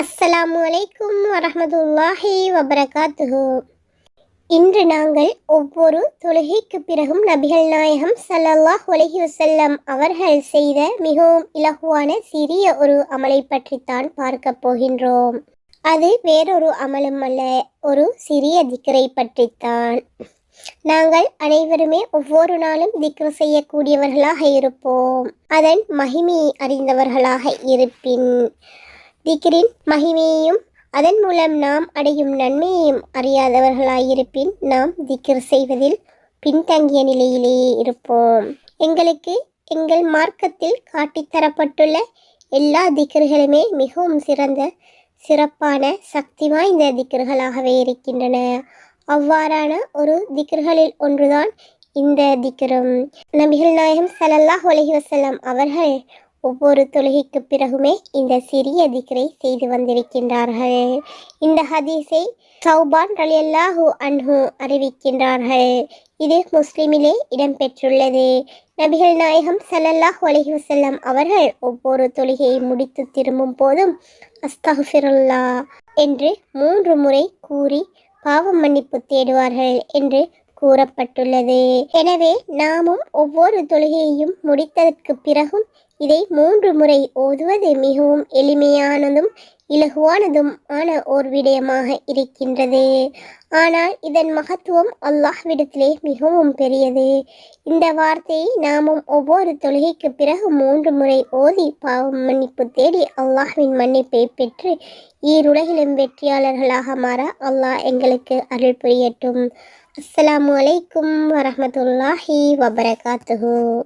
அஸ்ஸலாமு அலைக்கும் வரமதுல்லாஹி வபரகாத்துஹு. இன்று நாங்கள் ஒவ்வொரு தொழுகைக்கு பிறகும் நபிகள் நாயகம் சல்லல்லாஹ் உலகி வசல்லம் அவர்கள் செய்த மிகவும் இலகுவான சிறிய ஒரு அமலை பற்றித்தான் பார்க்க போகின்றோம். அது வேறொரு அமலும் அல்ல ஒரு சிறிய திக்கரை பற்றித்தான். நாங்கள் அனைவருமே ஒவ்வொரு நாளும் திக்ரு செய்யக்கூடியவர்களாக இருப்போம். அதன் மகிமையை அறிந்தவர்களாக இருப்பின் திக்ரின் மகிமையையும் அதன் மூலம் நாம் அடையும் நன்மையையும் அறியாதவர்களாயிருப்பின் நாம் திக்ர் செய்வதில் பின்தங்கிய நிலையிலேயே இருப்போம். எங்களுக்கு எங்கள் மார்க்கத்தில் காட்டித்தரப்பட்டுள்ள எல்லா திக்ர்களுமே மிகவும் சிறந்த சிறப்பான சக்தி வாய்ந்த திக்ர்களாகவே இருக்கின்றன. அவ்வாறான ஒரு திக்ர்களில் ஒன்றுதான் இந்த திக்ரும். நபிகள் நாயகம் சலல்லாஹ் அலைஹி வசலம் அவர்கள் ஒவ்வொரு தொழுகைக்கு பிறகுமே இந்த சிறிய திக்ரை செய்து வந்திருக்கின்றார்கள். இந்த ஹதீஸை சௌபான் ரலியல்லாஹு அன்ஹு அறிவிக்கின்றார்கள். இது முஸ்லிமிலே இடம்பெற்றுள்ளது. நபிகள் நாயகம் சல்லல்லாஹ் அலைஹி அவர்கள் ஒவ்வொரு தொழுகையை முடித்து திரும்பும் போதும் அஸ்தகுஃபிருல்லா என்று மூன்று முறை கூறி பாவ மன்னிப்பு தேடுவார்கள் என்று கூறப்பட்டுள்ளது. எனவே நாமும் ஒவ்வொரு தொழுகையையும் முடித்ததற்கு பிறகும் இதை மூன்று முறை ஓதுவது மிகவும் எளிமையானதும் இலகுவானதும் ஆன ஓர் விடயமாக இருக்கின்றது. ஆனால் இதன் மகத்துவம் அல்லாஹ்விடத்திலே மிகவும் பெரியது. இந்த வார்த்தையை நாமும் ஒவ்வொரு தொழுகைக்கு பிறகு மூன்று முறை ஓதி பாவம் மன்னிப்பு தேடி அல்லாஹ்வின் மன்னிப்பை பெற்று ஈருலகிலும் வெற்றியாளர்களாக மாற அல்லாஹ் எங்களுக்கு அருள் புரியட்டும். அஸ்லாம் வலைக்கும் வரமத்துல்லாஹி வபரகாத்துஹு.